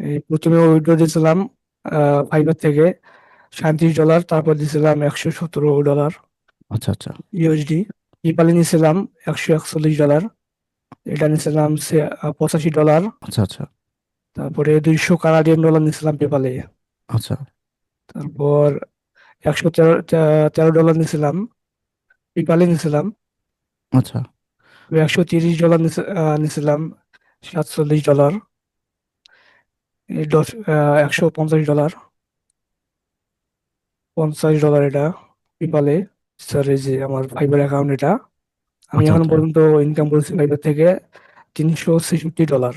এই প্রথমে উইথড্র দিয়েছিলাম ফাইবার থেকে সাঁইত্রিশ ডলার তারপর দিয়েছিলাম একশো সতেরো ডলার আচ্ছা আচ্ছা। ইউএসডি পেপালে নিয়েছিলাম একশো একচল্লিশ ডলার এটা নিয়েছিলাম সে- পঁচাশি ডলার আচ্ছা আচ্ছা। তারপরে দুইশো কানাডিয়ান ডলার নিয়েছিলাম পেপালে আচ্ছা। তারপর একশো তেরো তেরো ডলার নিয়েছিলাম পেপালে নিয়েছিলাম। আচ্ছা। একশো তিরিশ ডলার নিয়েছিলাম সাতচল্লিশ ডলার একশো পঞ্চাশ ডলার পঞ্চাশ ডলার এটা পেপালে যে আমার ফাইবার অ্যাকাউন্ট এটা। আমি আচ্ছা এখন আচ্ছা। পর্যন্ত ইনকাম করেছি ফাইবার থেকে তিনশো ছেষট্টি ডলার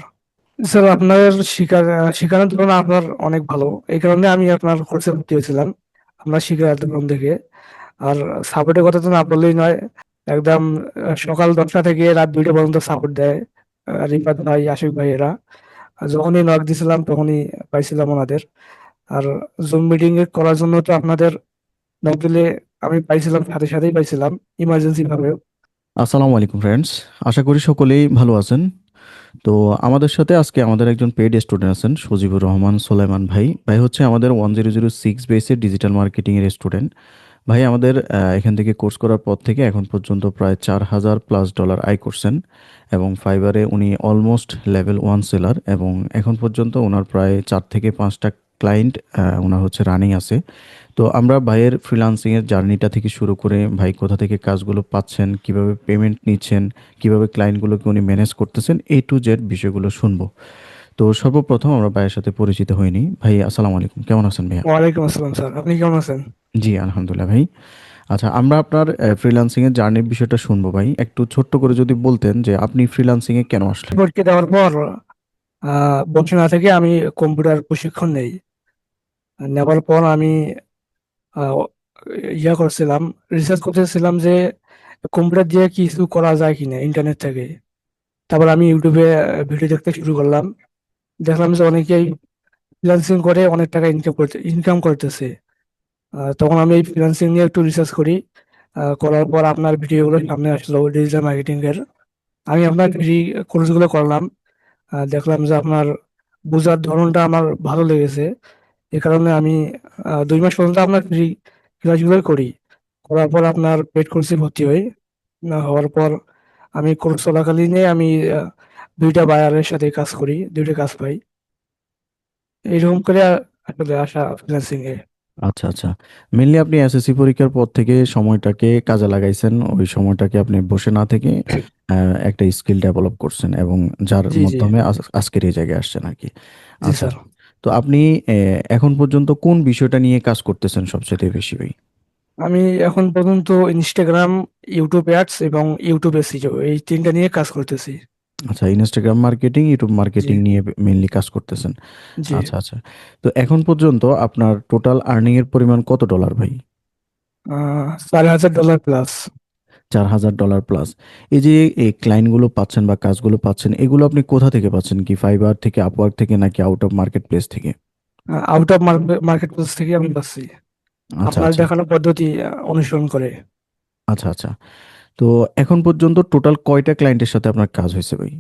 স্যার আপনার শিকার শিকারের তুলনায় আপনার অনেক ভালো। এই কারণে আমি আপনার কোর্সে ভর্তি হয়েছিলাম আপনার শিকার দোকান থেকে। আর সাপোর্টের কথা তো না বললেই নয় একদম সকাল দশটা থেকে রাত দুইটা পর্যন্ত সাপোর্ট দেয় রিফাত ভাই আশিক ভাই এরা। যখনই নক দিছিলাম, তখনই পাইছিলাম ওনাদের। আর জুম মিটিং করার জন্য তো আপনাদের নক দিলে আমি পাইছিলাম, সাথে সাথেই পাইছিলাম ইমার্জেন্সি ভাবে আসসালামু আলাইকুম ফ্রেন্ডস আশা করি সকলেই ভালো আছেন। তো আমাদের সাথে আজকে আমাদের একজন পেড স্টুডেন্ট আছেন, সজিবুর রহমান সোলাইমান ভাই। ভাই হচ্ছে আমাদের ওয়ান জিরো জিরো সিক্স বেসের ডিজিটাল মার্কেটিংয়ের স্টুডেন্ট ভাই, আমাদের এখান থেকে কোর্স করার পর থেকে এখন পর্যন্ত প্রায় চার হাজার প্লাস ডলার আয় করছেন এবং ফাইবারে উনি অলমোস্ট লেভেল ওয়ান সেলার এবং এখন পর্যন্ত ওনার প্রায় চার থেকে পাঁচটা ক্লায়েন্ট ওনার হচ্ছে রানিং আছে। তো আমরা ভাইয়ের ফ্রিলান্সিংয়ের জার্নিটা থেকে শুরু করে ভাই কোথা থেকে কাজগুলো পাচ্ছেন, কীভাবে পেমেন্ট নিচ্ছেন, কীভাবে ক্লায়েন্টগুলোকে উনি ম্যানেজ করতেছেন এ টু জেড বিষয়গুলো শুনব। তো সর্বপ্রথম আমরা ভাইয়ের সাথে পরিচিত হইনি। ভাই আসসালামু আলাইকুম। কেমন আছেন ভাইয়া? ওয়ালাইকুম আসসালাম স্যার। আপনি কেমন আছেন? জি আলহামদুলিল্লাহ ভাই। আচ্ছা আমরা আপনার ফ্রিল্যান্সিং এর জার্নির বিষয়টা শুনব ভাই। একটু ছোট্ট করে যদি বলতেন যে আপনি ফ্রিল্যান্সিং এ কেন আসলেন? পরীক্ষা দেওয়ার পর আহ না থেকে আমি কম্পিউটার প্রশিক্ষণ নেই। নেওয়ার পর আমি ইয়া করছিলাম রিসার্চ করতেছিলাম যে কম্পিউটার দিয়ে কিছু করা যায় কিনা ইন্টারনেট থেকে। তারপর আমি ইউটিউবে ভিডিও দেখতে শুরু করলাম। দেখলাম যে অনেকেই ফ্রিল্যান্সিং করে অনেক টাকা ইনকাম করতে ইনকাম করতেছে। তখন আমি এই ফ্রিল্যান্সিং নিয়ে একটু রিসার্চ করি। করার পর আপনার ভিডিওগুলো সামনে আসলো ডিজিটাল মার্কেটিং এর। আমি আপনার ফ্রি কোর্সগুলো করলাম। দেখলাম যে আপনার বোঝার ধরনটা আমার ভালো লেগেছে। এই কারণে আমি দুই মাস পর্যন্ত আপনার ফ্রি ক্লাসগুলো করি। করার পর আপনার পেড কোর্সে ভর্তি হই। হওয়ার পর আমি কোর্স চলাকালীনে আমি দুইটা বায়ারের সাথে কাজ করি দুইটা কাজ পাই। এইরকম করে আসলে আসা ফ্রিল্যান্সিং এ আচ্ছা আচ্ছা। মেনলি আপনি এসএসসি পরীক্ষার পর থেকে সময়টাকে কাজে লাগাইছেন ওই সময়টাকে আপনি বসে না থেকে একটা স্কিল ডেভেলপ করছেন এবং যার জি জি। মাধ্যমে আজ- আজকের এই জায়গায় আসছেন আর কি। জি আচ্ছা। স্যার। তো আপনি আহ, এখন পর্যন্ত কোন বিষয়টা নিয়ে কাজ করতেছেন সবচেয়ে বেশি ভাই? আমি এখন পর্যন্ত ইনস্টাগ্রাম ইউটিউব অ্যাডস এবং ইউটিউব এসিও এই তিনটা নিয়ে কাজ করতেছি। আচ্ছা ইনস্টাগ্রাম মার্কেটিং ইউটিউব মার্কেটিং নিয়ে মেনলি কাজ করতেছেন। আচ্ছা আচ্ছা। তো এখন পর্যন্ত আপনার টোটাল আর্নিং এর পরিমাণ কত ডলার ভাই? চার হাজার ডলার প্লাস চার হাজার ডলার প্লাস এই যে এই ক্লায়েন্টগুলো পাচ্ছেন বা কাজগুলো পাচ্ছেন এগুলো আপনি কোথা থেকে পাচ্ছেন? কি ফাইবার থেকে আপওয়ার্ক থেকে নাকি আউট অফ মার্কেট প্লেস থেকে আউট অফ মার্কেট প্লেস থেকে আমি পাচ্ছি। আচ্ছা আপনার আচ্ছা। দেখানো পদ্ধতি অনুসরণ করে। আচ্ছা আচ্ছা। তো এখন পর্যন্ত টোটাল কয়টা ক্লায়েন্টের সাথে আপনার কাজ হয়েছে ভাই?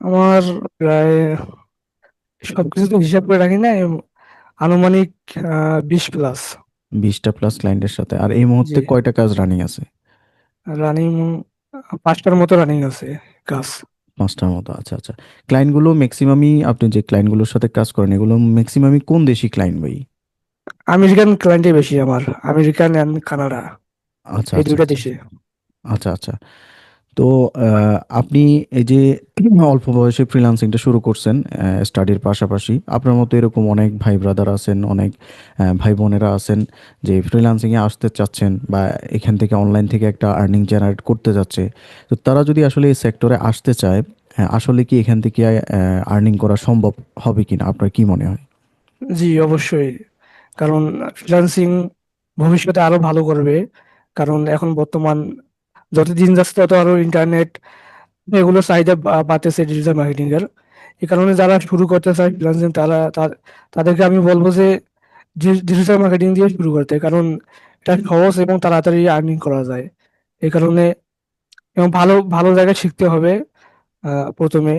আমার প্রায় সবকিছু তো হিসাব করে রাখি না আনুমানিক বিশ প্লাস বিশটা প্লাস ক্লায়েন্টের সাথে। আর এই মুহূর্তে কয়টা কাজ রানিং আছে? রানিং পাঁচটার মতো রানিং আছে কাজ। পাঁচটার মতো আচ্ছা আচ্ছা। ক্লায়েন্টগুলো ম্যাক্সিমামই আপনি যে ক্লায়েন্টগুলোর সাথে কাজ করেন এগুলো ম্যাক্সিমামই কোন দেশি ক্লায়েন্ট ভাই? আমেরিকান ক্লায়েন্টই বেশি আমার আমেরিকান অ্যান্ড কানাডা। আচ্ছা এই আচ্ছা দুইটা আচ্ছা। দেশে। আচ্ছা আচ্ছা। তো আপনি এই যে অল্প বয়সে ফ্রিল্যান্সিংটা শুরু করছেন স্টাডির পাশাপাশি আপনার মতো এরকম অনেক ভাই ব্রাদার আছেন অনেক আহ, ভাই বোনেরা আছেন যে ফ্রিল্যান্সিংয়ে আসতে চাচ্ছেন বা এখান থেকে অনলাইন থেকে একটা আর্নিং জেনারেট করতে যাচ্ছে তো তারা যদি আসলে এই সেক্টরে আসতে চায় হ্যাঁ, আসলে কি এখান থেকে আর্নিং করা সম্ভব হবে কিনা? আপনার কি মনে হয়? জি অবশ্যই। কারণ ফ্রিল্যান্সিং ভবিষ্যতে আরও ভালো করবে। কারণ এখন বর্তমান যত দিন যাচ্ছে তত আরও ইন্টারনেট এগুলো চাহিদা বাড়তেছে ডিজিটাল মার্কেটিং এর। এই কারণে যারা শুরু করতে চায় ফ্রিল্যান্সিং তারা তাদেরকে আমি বলব যে ডিজিটাল মার্কেটিং দিয়ে শুরু করতে। কারণ এটা সহজ এবং তাড়াতাড়ি আর্নিং করা যায়। এই কারণে এবং ভালো ভালো জায়গায় শিখতে হবে প্রথমে।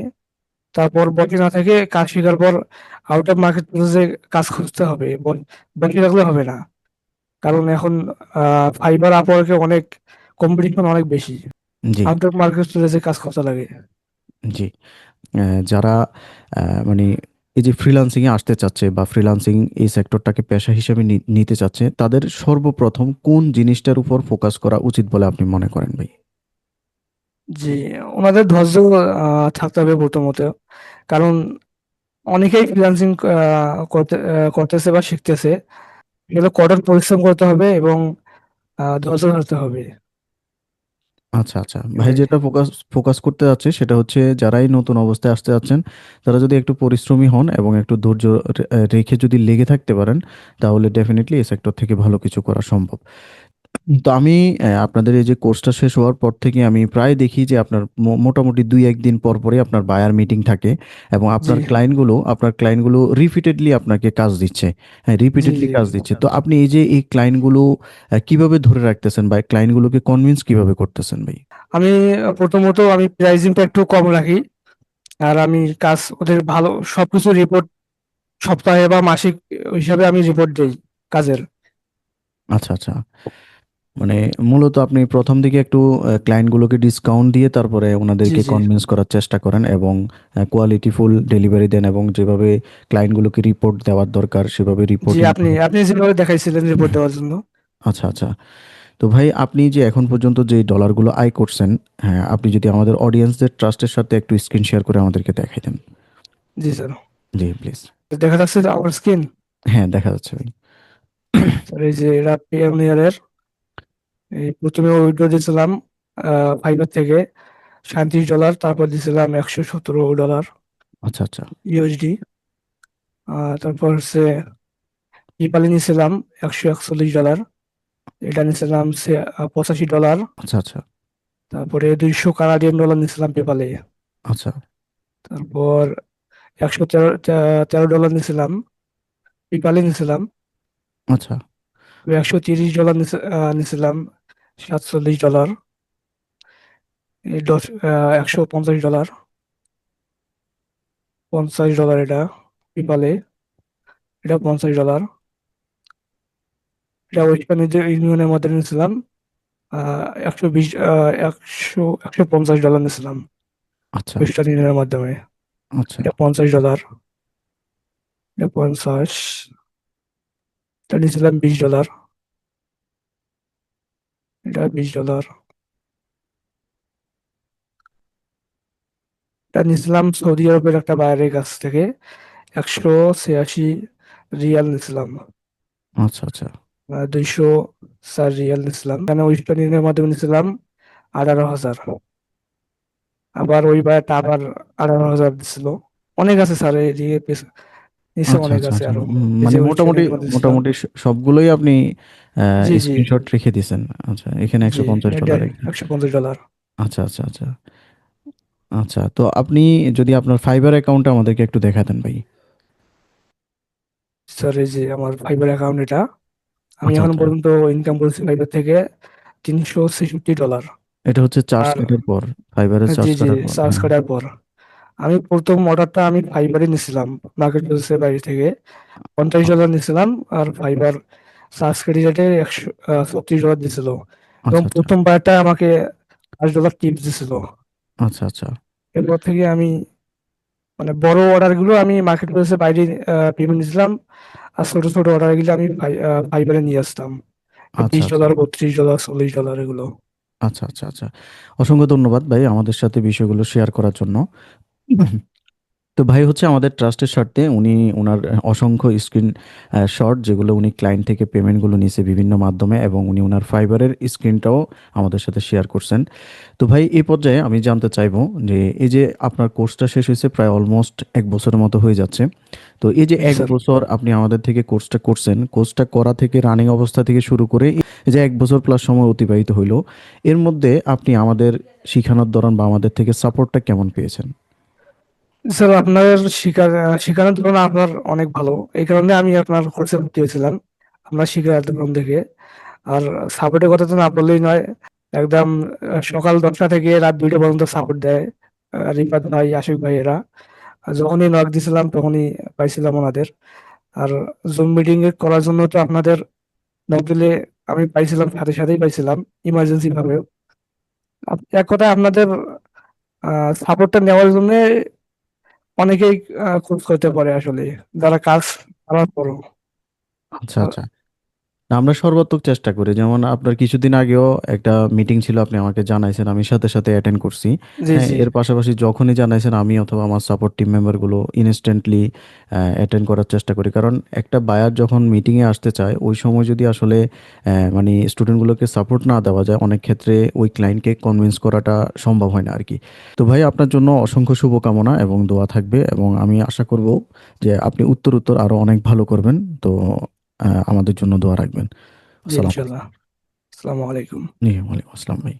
তারপর বসে না থেকে কাজ শেখার পর আউট অফ মার্কেট প্লেসে কাজ খুঁজতে হবে। বসে থাকলে হবে না। কারণ এখন ফাইবার আপওয়ার্কে অনেক কম্পিটিশন অনেক বেশি। জি। আউট অফ মার্কেট প্লেসে কাজ করতে লাগে। জি। যারা মানে এই যে ফ্রিল্যান্সিং এ আসতে চাচ্ছে বা ফ্রিল্যান্সিং এই সেক্টরটাকে পেশা হিসেবে নিতে চাচ্ছে তাদের সর্বপ্রথম কোন জিনিসটার উপর ফোকাস করা উচিত বলে আপনি মনে করেন ভাই? জি ওনাদের ধৈর্য থাকতে হবে প্রথমত। কারণ অনেকেই ফ্রিল্যান্সিং করতে করতেছে বা শিখতেছে। এগুলো কঠোর পরিশ্রম করতে হবে এবং ধৈর্য ধরতে হবে। আচ্ছা আচ্ছা। ভাই এটাই যেটা ফোকাস ফোকাস করতে যাচ্ছে সেটা হচ্ছে যারাই নতুন অবস্থায় আসতে যাচ্ছেন তারা যদি একটু পরিশ্রমী হন এবং একটু ধৈর্য রে- রেখে যদি লেগে থাকতে পারেন তাহলে ডেফিনেটলি এই সেক্টর থেকে ভালো কিছু করা সম্ভব। তো আমি আপনাদের এই যে কোর্সটা শেষ হওয়ার পর থেকে আমি প্রায় দেখি যে আপনার মোটামুটি দুই একদিন পর পরে আপনার বায়ার মিটিং থাকে এবং আপনার ক্লায়েন্টগুলো আপনার ক্লায়েন্টগুলো রিপিটেডলি আপনাকে কাজ দিচ্ছে। হ্যাঁ রিপিটেডলি কাজ দিচ্ছে। তো আপনি এই যে এই ক্লায়েন্টগুলো কীভাবে ধরে রাখতেছেন বা ক্লায়েন্টগুলোকে কনভিন্স কীভাবে করতেছেন ভাই? আমি প্রথমত আমি প্রাইজিংটা একটু কম রাখি। আর আমি কাজ ওদের ভালো সবকিছু রিপোর্ট সপ্তাহে বা মাসিক হিসাবে আমি রিপোর্ট দিই কাজের। আচ্ছা আচ্ছা। মানে মূলত আপনি প্রথম দিকে একটু ক্লায়েন্টগুলোকে ডিসকাউন্ট দিয়ে তারপরে ওনাদেরকে কনভিন্স করার চেষ্টা করেন এবং কোয়ালিটিফুল ডেলিভারি দেন এবং যেভাবে ক্লায়েন্টগুলোকে রিপোর্ট দেওয়ার দরকার সেভাবে রিপোর্ট আপনি আপনি যেভাবে দেখাইছিলেন রিপোর্ট দেওয়ার জন্য। আচ্ছা আচ্ছা। তো ভাই আপনি যে এখন পর্যন্ত যে ডলারগুলো আয় করছেন হ্যাঁ আপনি যদি আমাদের অডিয়েন্সদের ট্রাস্টের সাথে একটু স্ক্রিন শেয়ার করে আমাদেরকে দেখাই দেন। জি স্যার। জি প্লিজ দেখা যাচ্ছে আমার স্ক্রিন হ্যাঁ দেখা যাচ্ছে ভাই। এই যে এটা পিওনিয়ারের এই প্রথমে উইড্রো দিয়েছিলাম ফাইবার থেকে সাঁত্রিশ ডলার তারপর দিয়েছিলাম একশো সতেরো ডলার আচ্ছা আচ্ছা। ইউএসডি তারপর হচ্ছে ইপালি নিয়েছিলাম একশো একচল্লিশ ডলার এটা নিয়েছিলাম পঁচাশি ডলার আচ্ছা আচ্ছা। তারপরে দুইশো কানাডিয়ান ডলার নিয়েছিলাম পেপালে আচ্ছা। তারপর একশো তেরো তেরো ডলার নিয়েছিলাম পেপালে নিয়েছিলাম। আচ্ছা। একশো তিরিশ ডলার নিয়েছিলাম সাতচল্লিশ ডলার দশ একশো পঞ্চাশ ডলার পঞ্চাশ ডলার এটা পেপালে এটা পঞ্চাশ ডলার। এটা ওয়েস্টার্ন ইউনিয়নের মধ্যে নিয়েছিলাম আহ, একশো বিশ একশো একশো পঞ্চাশ ডলার নিয়েছিলাম। আচ্ছা। ওয়েস্টার্ন ইউনিয়নের মাধ্যমে। আচ্ছা। এটা পঞ্চাশ ডলার। এটা পঞ্চাশ। এটা নিয়েছিলাম বিশ ডলার। এটা বিশ ডলার এটা নিয়েছিলাম সৌদি আরবের একটা বাইরের কাছ থেকে একশো ছিয়াশি রিয়াল নিয়েছিলাম আচ্ছা আচ্ছা দুইশো চার রিয়াল নিয়েছিলাম এখানে ওয়েস্টার্ন ইউনিয়নের মাধ্যমে নিয়েছিলাম আঠারো হাজার আবার ওই বাইরটা আবার আঠারো হাজার দিছিল অনেক আছে স্যার এদিকে মানে মোটামুটি ইউনিয়নের মধ্যে দিছিলাম মোটামুটি সবগুলোই আপনি জি জি। স্ক্রিনশট রেখে দিয়েছেন আচ্ছা এখানে একশো পঞ্চাশ ডলার একশো পঞ্চাশ ডলার আচ্ছা আচ্ছা আচ্ছা। আচ্ছা তো আপনি যদি আপনার ফাইবার অ্যাকাউন্টটা আমাদেরকে একটু দেখাতেন ভাই। স্যার এই যে আমার ফাইবার অ্যাকাউন্ট এটা আমি আচ্ছা এখন আচ্ছা। পর্যন্ত ইনকাম করেছি ফাইবার থেকে তিনশো ছেষট্টি ডলার এটা হচ্ছে চার্জ কাটার পর ফাইবারের চার্জ জি জি কাটার পর চার্জ হ্যাঁ। কাটার পর। আমি প্রথম অর্ডারটা আমি ফাইবারে নিয়েছিলাম মার্কেট প্লেসের বাইরে থেকে। পঞ্চাশ ডলার নিয়েছিলাম আর ফাইবার চার্জ ক্রেডিটে একশো ছত্রিশ ডলার দিছিল। এবং আচ্ছা। আচ্ছা প্রথম বারটা আমাকে পাঁচ ডলার টিপস দিছিল। আচ্ছা আচ্ছা। এরপর থেকে আমি মানে বড় অর্ডারগুলো আমি মার্কেট প্লেসের বাইরে পেমেন্ট নিয়েছিলাম আর ছোট ছোট অর্ডারগুলো আমি ফাইবারে নিয়ে আসতাম। আচ্ছা বিশ আচ্ছা। ডলার বত্রিশ ডলার চল্লিশ ডলার এগুলো। আচ্ছা আচ্ছা আচ্ছা। অসংখ্য ধন্যবাদ ভাই আমাদের সাথে বিষয়গুলো শেয়ার করার জন্য। তো ভাই হচ্ছে আমাদের ট্রাস্টের স্বার্থে উনি ওনার অসংখ্য স্ক্রিন শট যেগুলো উনি ক্লায়েন্ট থেকে পেমেন্টগুলো নিয়েছে বিভিন্ন মাধ্যমে এবং উনি ওনার ফাইবারের স্ক্রিনটাও আমাদের সাথে শেয়ার করছেন। তো ভাই এই পর্যায়ে আমি জানতে চাইব যে এই যে আপনার কোর্সটা শেষ হয়েছে প্রায় অলমোস্ট এক বছরের মতো হয়ে যাচ্ছে। তো এই যে এক বছর আপনি আমাদের থেকে কোর্সটা করছেন কোর্সটা করা থেকে রানিং অবস্থা থেকে শুরু করে এই যে এক বছর প্লাস সময় অতিবাহিত হইল এর মধ্যে আপনি আমাদের শিখানোর দরুন বা আমাদের থেকে সাপোর্টটা কেমন পেয়েছেন? স্যার, আপনার শিকার শিখানোর তুলনায় আপনার অনেক ভালো। এই কারণে আমি আপনার কোর্সে ভর্তি হয়েছিলাম, আপনার শিখার ধরন থেকে। আর সাপোর্টের কথা তো না বললেই নয়, একদম সকাল দশটা থেকে রাত দুইটা পর্যন্ত সাপোর্ট দেয় রিফাত ভাই, আশিক ভাই এরা। যখনই নক দিছিলাম তখনই পাইছিলাম ওনাদের। আর জুম মিটিং করার জন্য তো আপনাদের নক দিলে আমি পাইছিলাম, সাথে সাথেই পাইছিলাম ইমার্জেন্সি ভাবেও। এক কথায় আপনাদের সাপোর্টটা নেওয়ার জন্য অনেকেই খোঁজ করতে পারে আসলে। যারা কাজ করার পরও। আচ্ছা আচ্ছা। আমরা সর্বাত্মক চেষ্টা করি। যেমন আপনার কিছুদিন আগেও একটা মিটিং ছিল আপনি আমাকে জানাইছেন আমি সাথে সাথে অ্যাটেন্ড করছি। হ্যাঁ এর পাশাপাশি যখনই জানাইছেন আমি অথবা আমার সাপোর্ট টিম মেম্বারগুলো ইনস্ট্যান্টলি অ্যাটেন্ড করার চেষ্টা করি। কারণ একটা বায়ার যখন মিটিংয়ে আসতে চায় ওই সময় যদি আসলে আহ, মানে স্টুডেন্টগুলোকে সাপোর্ট না দেওয়া যায় অনেক ক্ষেত্রে ওই ক্লায়েন্টকে কনভিন্স করাটা সম্ভব হয় না আর কি তো ভাই আপনার জন্য অসংখ্য শুভকামনা এবং দোয়া থাকবে এবং আমি আশা করব যে আপনি উত্তর উত্তর আরও অনেক ভালো করবেন। তো আমাদের জন্য দোয়া রাখবেন। আসসালাম আসসালামু ইনশাল্লাহ আসসালামু আলাইকুম। আলাইকুম ওয়ালাইকুম আসসালাম ভাই।